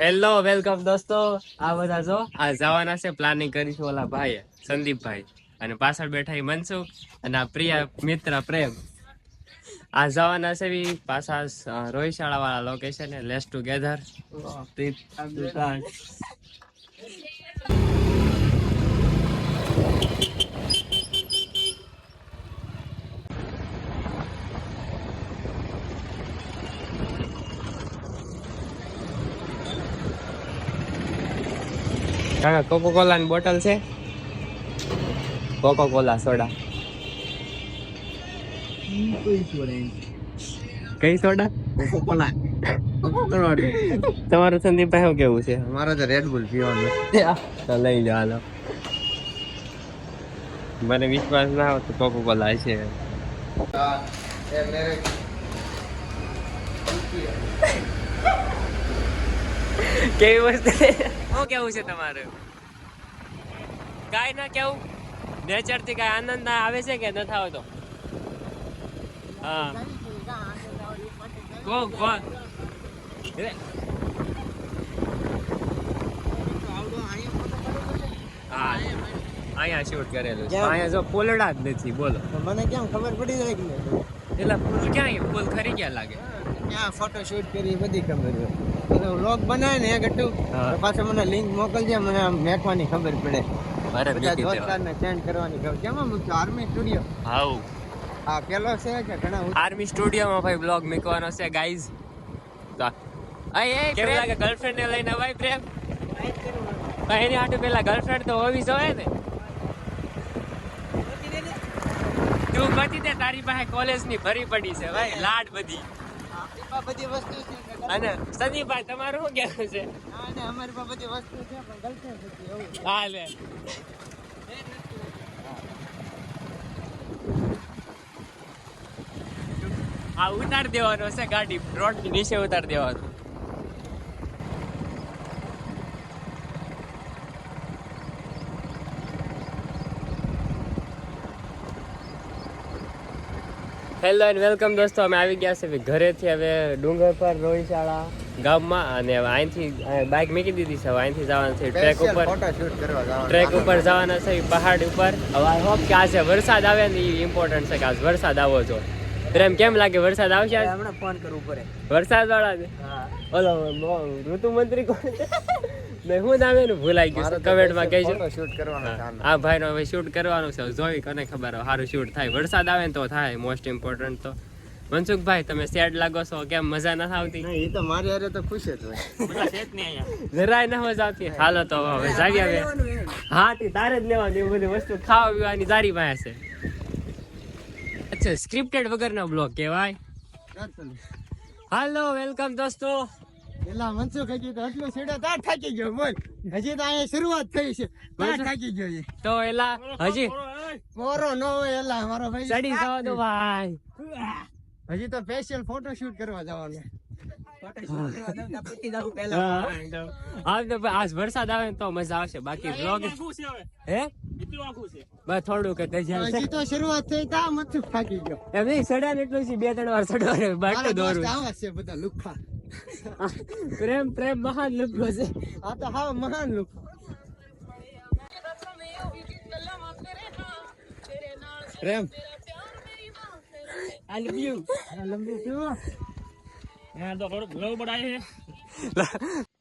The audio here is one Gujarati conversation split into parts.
હેલો વેલકમ દોસ્તો. આ બધા જો આ જવાના છે પ્લાનિંગ કરીશું ઓલા ભાઈ સંદીપભાઈ. અને પાછળ બેઠા એ મનસુખ અને આ પ્રિયા મિત્ર પ્રેમ. આ જવાના છે બી પાછા રોહિત રોહિશાળા વાળા લોકેશન લેસ ટુગેધર કાકા કોકો કોલા ની બોટલ છે. Coca Cola soda. કઈ સોડા? તમારું સંદીપભાઈ શું કેવું છે? મારે તો રેડબુલ પીવાનું. તો લઈ લો હાલો. મને વિશ્વાસ ના આવતો કોકો કોલા છે કેવી વસ્તુ શું કેવું છે તમારું? કાંઈ ના કેવું. નેચરથી કાંઈ આનંદ ના આવે છે કે નથી આવતો? હા. કોણ કોણ? હા. અહીંયા શૂટ કરેલું છે. અહીંયા જો પોલડા જ નથી બોલો. મને કેમ ખબર પડી જાય? એટલે પુલ ક્યાં? પુલ ખરી ક્યાં લાગે? ક્યાં ફોટો શૂટ કરી બધી ખબર વ્લોગ બનાવે ને ગટુ પાછો મને લિંક મોકલજે મને આમ મેકવાની ખબર પડે. મારે બીજી દેવા. દોસ્તારને સેન્ડ કરવાની ખબર. કેમાં મૂક્યો? આર્મી સ્ટુડિયો હાઉ. આ પેલો છે કે ઘણા આર્મી સ્ટુડિયોમાં ભાઈ વ્લોગ મૂકવાનો છે ગાઈઝ તો એ કેવું લાગે ગર્લફ્રેન્ડ ને લઈને ભાઈ પ્રેમ? એની હાટુ પેલા ગર્લફ્રેન્ડ તો હોવી જોઈએ ને. તું બધી દે તારી પાસે કોલેજની ભરી પડી છે ભાઈ લાડ બધી. બધી વસ્તુ છે અને સંદીપભાઈ તમારું શું કહેવું છે? અમારી પાસે બધી વસ્તુ છે પણ એવું હા લે. આ ઉતાર દેવાનો છે ગાડી રોડ નીચે ઉતાર દેવાનો. હેલો એન્ડ વેલકમ દોસ્તો અમે આવી ગયા છે ઘરેથી. હવે ડુંગર પર રોહિશાળા ગામમાં અને અહીંથી બાઇક મૂકી દીધી છે. હવે અહીંથી જવાનું છે ટ્રેક ઉપર. ટ્રેક ઉપર જવાના છે પહાડ ઉપર. હવે આઈ હોપ કે આજે વરસાદ આવે ને એ ઇમ્પોર્ટન્ટ છે કે આજ વરસાદ આવવો જો પ્રેમ કેમ લાગે વરસાદ આવશે હમણાં ફોન કરવું પડે વરસાદ વાળા છે ઓલો ઋતુ મંત્રી કોણ છે હું નામ એનું ભૂલાઈ ગયું મારે છે. તો કમેન્ટમાં કહેજો. photo કરવાનો છે હા, આનો. આ ભાઈનો હવે શૂટ કરવાનું છે. જોઈ કોને ખબર સારું શૂટ થાય. વરસાદ આવે ને તો થાય મોસ્ટ ઇમ્પોર્ટન્ટ તો. મનસુખભાઈ તમે સેડ લાગો છો? કેમ મજા નથી આવતી? એ તો મારી હારે તો ખુશ જ હોય. જરાય ના મજા આવતી હાલો તો હવે જાગી હા તે તારે જ લેવાની બધી વસ્તુ. ખાવા પીવાની તારી પાસે. છે અચ્છા સ્ક્રિપ્ટેડ વગરનો બ્લોગ કહેવાય? હાલો વેલકમ દોસ્તો. પેલા મનસુખ હજી તો તાર થાકી ગયો બોલ. હજી તો અહીંયા શરૂઆત થઈ છે. તાર થાકી ગયો છે તો એલા હજી? મોરો નો હોય એલા મારો ભાઈ. ચડી જવા દો ભાઈ. હજી તો સ્પેશિયલ ફોટો શૂટ કરવા જવાનું વરસાદ આવે તો મજા આવશે. બાકી બ્લોગ હે? બસ થોડું કે હજી તો શરૂઆત થઈ તા મનસુખ થાકી ગયો. એમ નહીં સડા એટલું છે બે ત્રણ વાર સડવા બાટલું દોરું. આવા છે બધા લુખા. પ્રેમ પ્રેમ મહાન લોકો છે. આ તો હા મહાન લુખા પ્રેમ. આઈ લવ યુ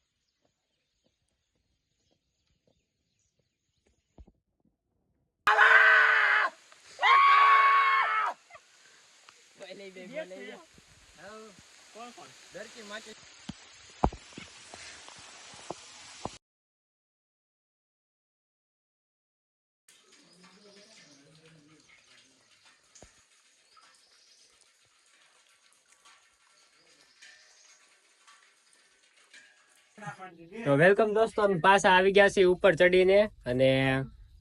તો વેલકમ દોસ્તો અમે પાછા આવી ગયા છીએ ઉપર ચડીને અને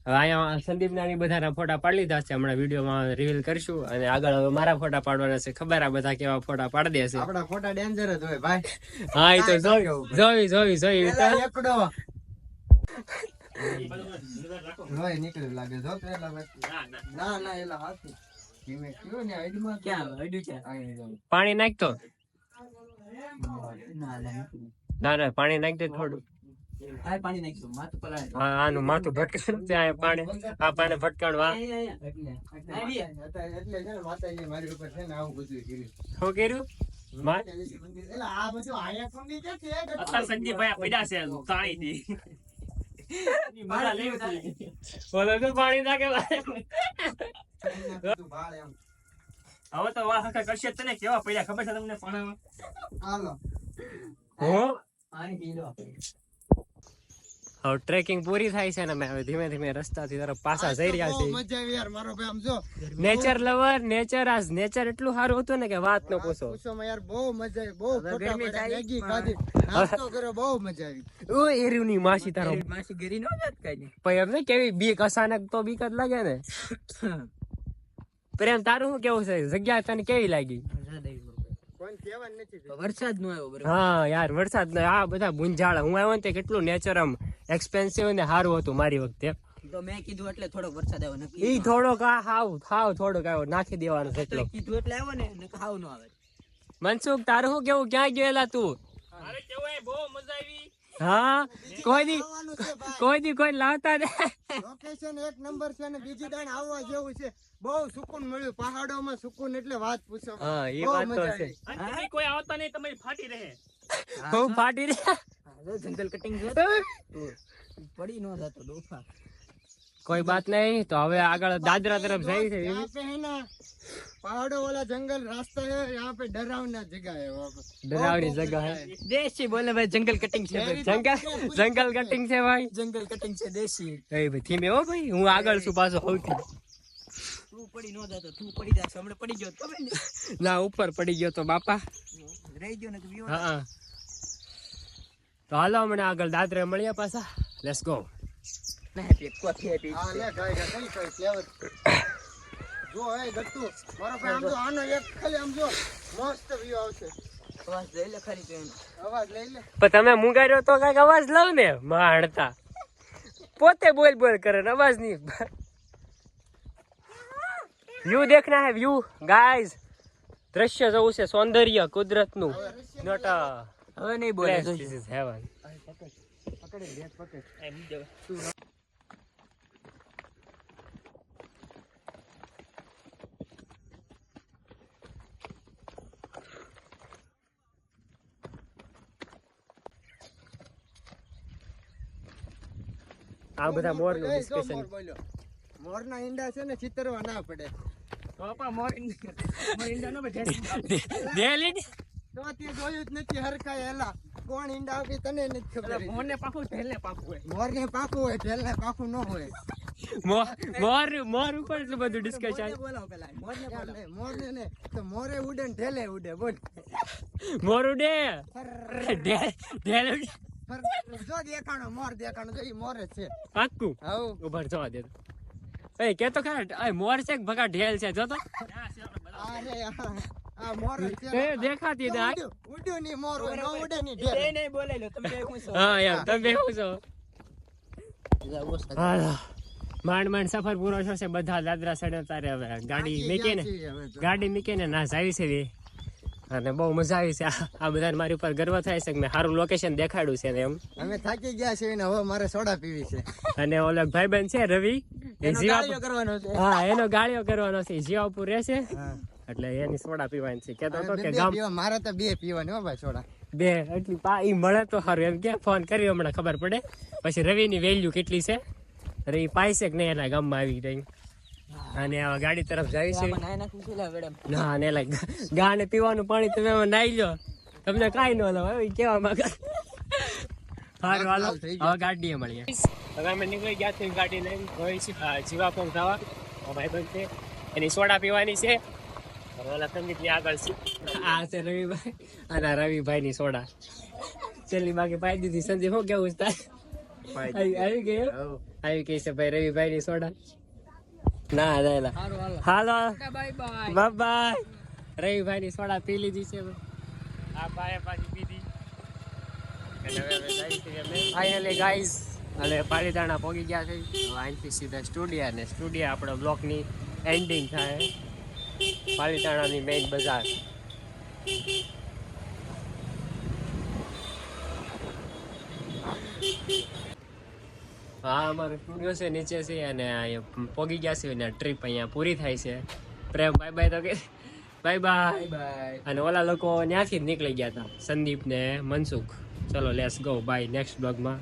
હવે અહીંયા સંદીપ નાની બધાના ફોટા પાડી લીધા છે. હમણાં વિડીયોમાં રિવીલ કરશું અને આગળ હવે મારા ફોટા પાડવાના છે. ખબર આ બધા કેવા ફોટા પાડી દેશે આપણા ફોટા ડેન્જર જ હોય ભાઈ. હા એ તો જોઈ જોઈ જોઈ જોઈ. એકડો. હોય નીકળી લાગે જો પેલા ના ના એલા હાથી. ધીમે કયો ને આઈડમાં ક્યાં આઈડી છે? પાણી નાખતો ના ના પાણી નાખી દે થોડું. આનું માથું ભટકાણ ત્યાં પાણી આ શું કર્યું? પડ્યા છે નાખે હવે તો વાહ કરશે તને કેવા પડ્યા ખબર છે તમને પણ હાલો. હો? પાણી પી. હવે ટ્રેકિંગ પૂરી થાય છે ને અમે હવે ધીમે ધીમે રસ્તાથી તરફ પાછા જઈ રહ્યા છીએ. મજા આવી યાર મારો ભાઈ આમ જો. નેચર લવર નેચર આજ નેચર એટલું સારું હતું ને કે વાત ન પૂછો. પૂછોમાં યાર બહુ મજા આવી બહુ ગરમી મેગી ખાધી. નાસ્તો કર્યો બહુ મજા આવી. ઓ એર્યુની માસી તારો. માસી ગરી નો જાત કાંઈ. પછી એમ કેવી બીક અચાનક તો બીક જ લાગે ને. પ્રેમ તારું શું કેવું છે? જગ્યા તને કેવી લાગી? વરસાદ આવી ગયો. કોઈ કહેવાનું નથી તો વરસાદ નો આવ્યો બરાબર. હા યાર વરસાદ ને આ બધા ગુંજાળા હું આવ્યો ને તે કેટલું નેચર આમ એક્સપેન્સિવ ને સારું હતું મારી વખતે. તો મેં કીધું એટલે થોડોક વરસાદ આવ્યો નક્કી ઈ થોડોક આ હાવ હાવ થોડોક આવ્યો નાખી દેવાનો છે એટલો કીધું એટલે આવ્યો ને નકર હાવ નો આવે. મનસુખ તારું શું કેવું? ક્યાં ગયેલા તું? બહુ મજા આવી. હા? કોઈ દી આવવાનું છે ભાઈ કોઈ દી કોઈ લાવતા ને. લોકેશન એક નંબર છે અને બીજી દાણ આવવા જેવું છે. બહુ સુકૂન મળ્યું. પહાડોમાં સુકૂન એટલે વાત પૂછો. હા એ વાત તો છે. અને કોઈ આવતા નહીં તમારી ફાટી રહે. બહુ ફાટી રહ્યા હા, જંગલ કટિંગ પડી નો જતો ડોફા. કોઈ વાત નહીં તો હવે આગળ દાદરા તરફ જાય છે પહાડો વાળા જંગલ રાસ્તા હે યહાં પે ડરાવના જગહ હે ડરાવની જગહ હે. દેશી બોલે ભાઈ જંગલ કટિંગ છે જંગલ જંગલ કટિંગ છે. ભાઈ. જંગલ કટિંગ છે દેશી. એ ભાઈ થીમે હો ભાઈ હું આગળ છું પાછો સૌથી. તું પડી નો જાતો તું પડી જાસ હમણે પડી ગયો તો ના ઉપર પડી ગયો તો બાપા. રહી ગયો ને કે હા તો હાલો હમણાં આગળ દાદરે મળ્યા પાછા. લેટ્સ ગો નાહી કોફી કઈ અવાજ લઈ તમે મુંગાડ્યો તો કાંઈક અવાજ લઉં ને માણતા. પોતે બોલ બોલ કરે અવાજ નહીં. વ્યૂ દેખના હે વ્યૂ ગાઈઝ દ્રશ્ય જોવું છે સૌંદર્ય કુદરતનું. નોટ હવે નહીં બોલે હેવન પકડ પકડ આ બધા મોરનું ડિસ્કશન મોરના ઈંડા છે ને ચિતરવા ના પડે. બાપા મોર મોર ઈંડા નો ડેલી તો તે જોયું જ નથી હરખાય એલા. કોણ ઈંડા આપી તને નથી ખબર મોરને પાકું ઢેલને પાકું હોય. મોરને પાકું હોય ઢેલને પાકું ન હોય. મોર મોર ઉપર એટલું બધું ડિસ્કશન બોલાવો પેલા મોરને એટલે મોરને ને તો મોરે ઉડે ને ઢેલે ઉડે બોલ. મોર ઉડે. ઢેલ ઢેલ ઉડે. જો દેખાણો મોર દેખાણો જો ઈ મોરે જ છે. પાક્કું? હવ. ઉભર જવા દે એ કેતો ખરા એ મોર છે કે ભગા ઢેલ છે? જો તો. અરે આ આ મોર છે. એ દેખાતી તો ઉડ્યું, ઉડ્યું ની મોર ન ઉડે ની ઢેલ. એ નહીં બોલાઈ તમે બે છો. હા યાર તમે શું છો. માંડ માંડ સફર પૂરો થશે બધા દાદરા સડે તારે હવે. ગાડી મૂકીને ગાડી મીકે ને મૂકીને ના આવી છે વે. અને બહુ મજા આવી છે. આ બધાને મારી ઉપર ગર્વ થાય છે કે મેં સારું લોકેશન દેખાડ્યું છે ને એમ. અમે થાકી ગયા છે અને હવે મારે સોડા પીવી છે. અને ઓલો ભાઈબંધ છે રવિ. એ એનો જીવા કરવાનો છે. હા એનો ગાળિયો કરવાનો છે. જીવાપુર રહેશે એટલે એની સોડા પીવાની છે. કેતો તો કે ગામ મારે તો બે પીવાની હો ભાઈ સોડા. બે એટલી પા ઈ મળે તો સારું. એમ કે ફોન કર્યો હમણાં ખબર પડે. પછી રવિની વેલ્યુ કેટલી છે? રવિ પાય છે કે નહીં એના ગામમાં આવી રહી અને આ ગાડી તરફ જાય છે. ના ને લાગ ગાને પીવાનું પાણી તમે નાઈ લો તમને કઈ ન લો હવે કેવા માંગે? હાર વાલો હવે ગાડીએ મળીએ. હવે અમે નીકળી ગયા છે ગાડી લઈને. ગઈ છે જવા ભાઈ બંધ છે. એની સોડા પીવાની છે. અને ઓલા સંગીતની આગળ છે. આ છે રવિભાઈ. અને રવિભાઈ ની સોડા. છેલ્લી બાકી પાઈ દીધી. સંજય શું કેવું આવી ગયો આવી કહી છે ભાઈ રવિભાઈ ની સોડા. ના ના હાલો હાલો. Bye bye bye bye. Ravibhai ની સોડા પી લીધી છે હવે. આ બાએ પાછી પીધી. ફાઇનલી ગાઈઝ અને પાલીતાણા પહોંચી ગયા છે. હવે અહીંથી સીધા સ્ટુડિયો ને સ્ટુડિયો આપણો બ્લોકની એન્ડિંગ થાય. પાલીતાણાની મેઇન બજાર. હા અમારો સ્ટુડિયો છે નીચે છે અને અહીંયા પોગી ગયા છે અને ટ્રીપ અહીંયા પૂરી થાય છે. પ્રેમ બાય બાય તો કે બાય બાય બાય અને ઓલા લોકો ત્યાંથી જ નીકળી ગયા હતા સંદીપ ને મનસુખ. ચલો લેટ્સ ગો બાય નેક્સ્ટ બ્લોગમાં